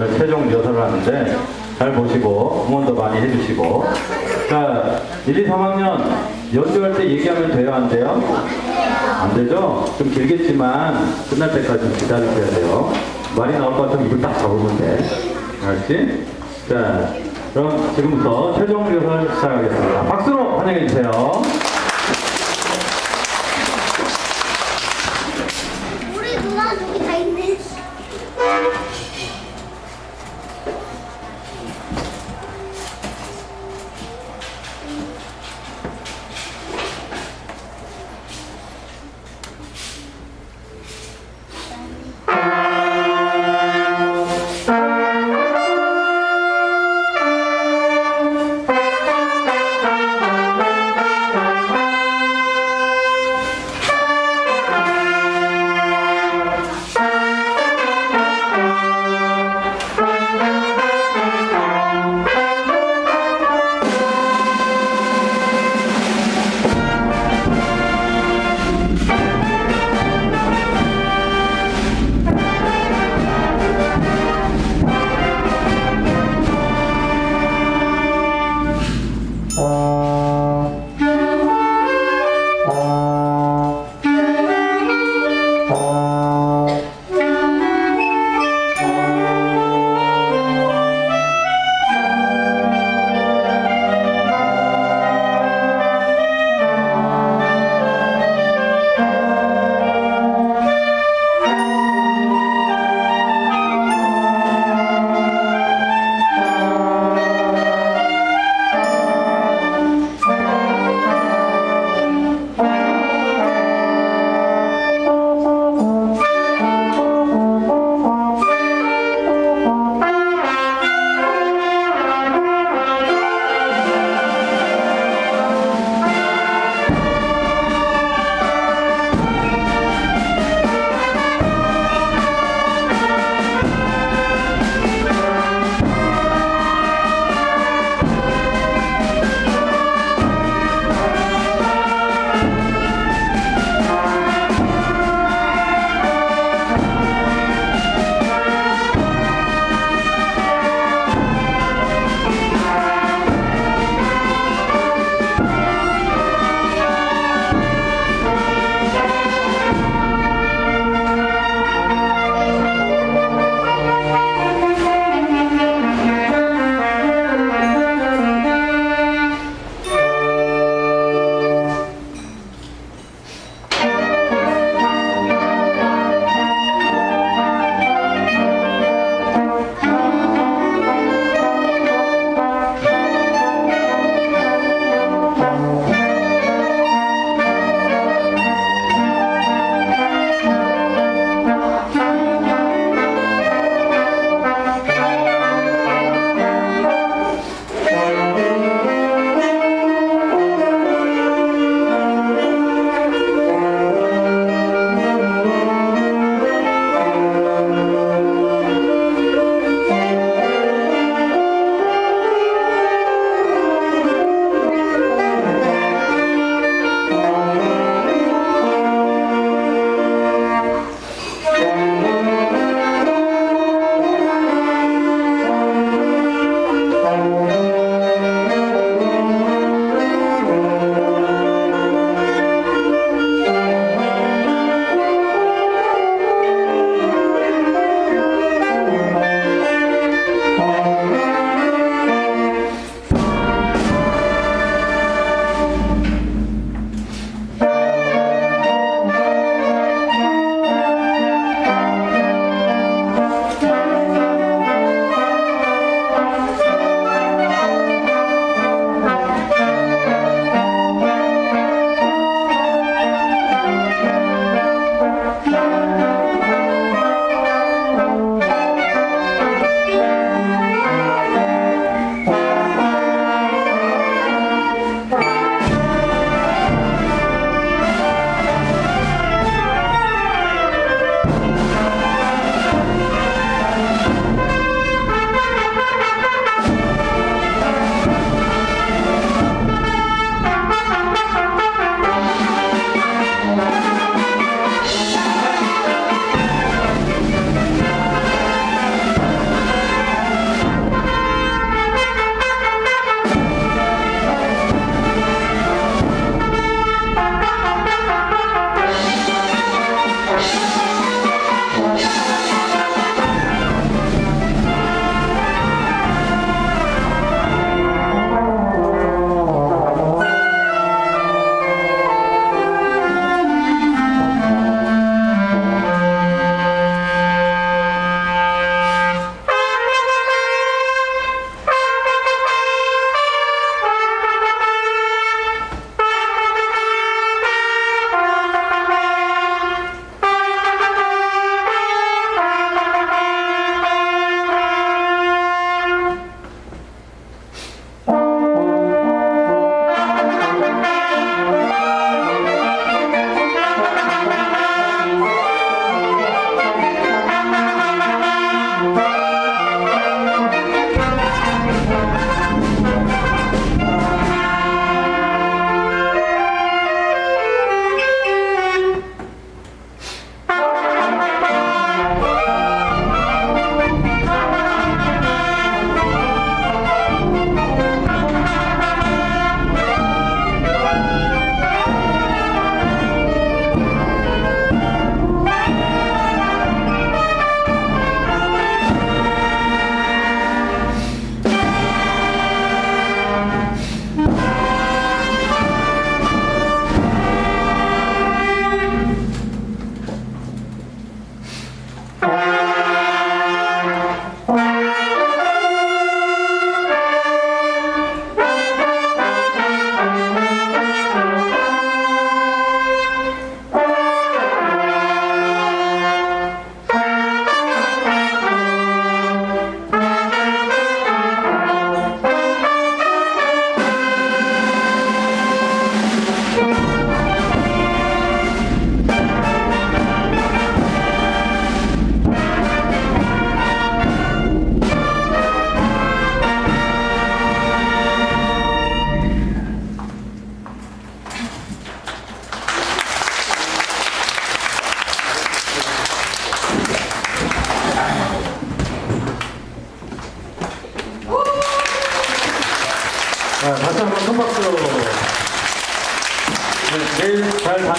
오늘 최종 리허설을 하는데 잘 보시고 응원도 많이 해주시고 자 1, 2, 3학년 연주할 때 얘기하면 돼요 안 돼요? 안 되죠? 좀 길겠지만 끝날 때까지 좀 기다리셔야 돼요 말이 나올 것 같으면 입을 딱 잡으면 돼 알았지? 자 그럼 지금부터 최종 리허설 시작하겠습니다 박수로 환영해 주세요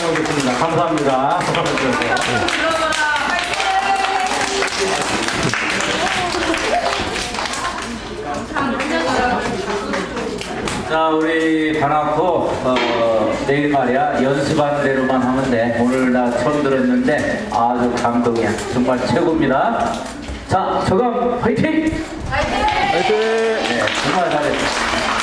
다녀오겠습니다. 감사합니다. 자, 우리 반갑고, 어, 내일 말이야, 연습한 대로만 하면 돼. 오늘 나 처음 들었는데, 아주 감동이야. 정말 최고입니다. 자, 저감 화이팅! 화이팅! 네, 정말 잘했어.